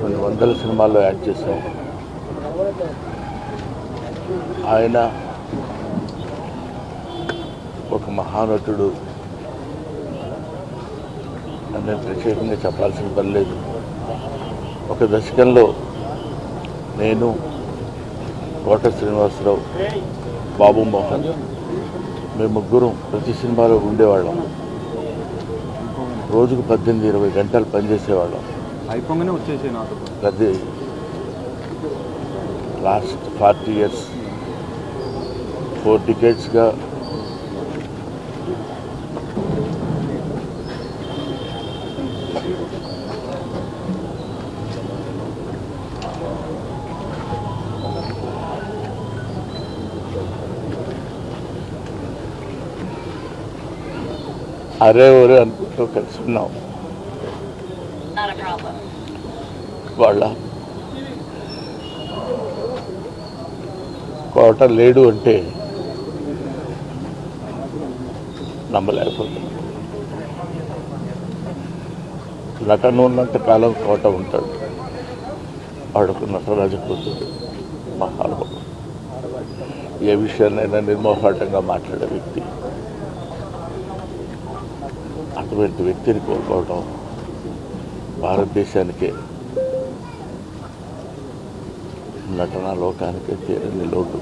కొన్ని వందల సినిమాల్లో యాడ్ చేశాం. ఆయన ఒక మహానటుడు. అని నేను ప్రత్యేకంగా చెప్పాల్సిన పని లేదు. ఒక దశకంలో నేను కోట శ్రీనివాసరావు బాబు మోహన్ మేము ముగ్గురం ప్రతి సినిమాలో ఉండేవాళ్ళం. రోజుకు పద్దెనిమిది ఇరవై గంటలు పనిచేసేవాళ్ళం. అయిపోగానే వచ్చేసి అది లాస్ట్ ఫార్టీ ఇయర్స్. ఫోర్ టికెట్స్గా అరే ఒరే అనుకుంటూ కలిసి ఉన్నాం. వాళ్ళ కోట లేడు అంటే నమ్మలేకపోతున్నాం నటన ఉన్నంత కాలం కోట ఉంటాడు. వాడుకు నటరాజు కూతురు మహానుభావుడు. ఏ విషయాన్నైనా నిర్మోహాటంగా మాట్లాడే వ్యక్తి. అటువంటి వ్యక్తిని కోల్పోవడం భారతదేశానికే నటనా లోకానికే తీరని లోటు.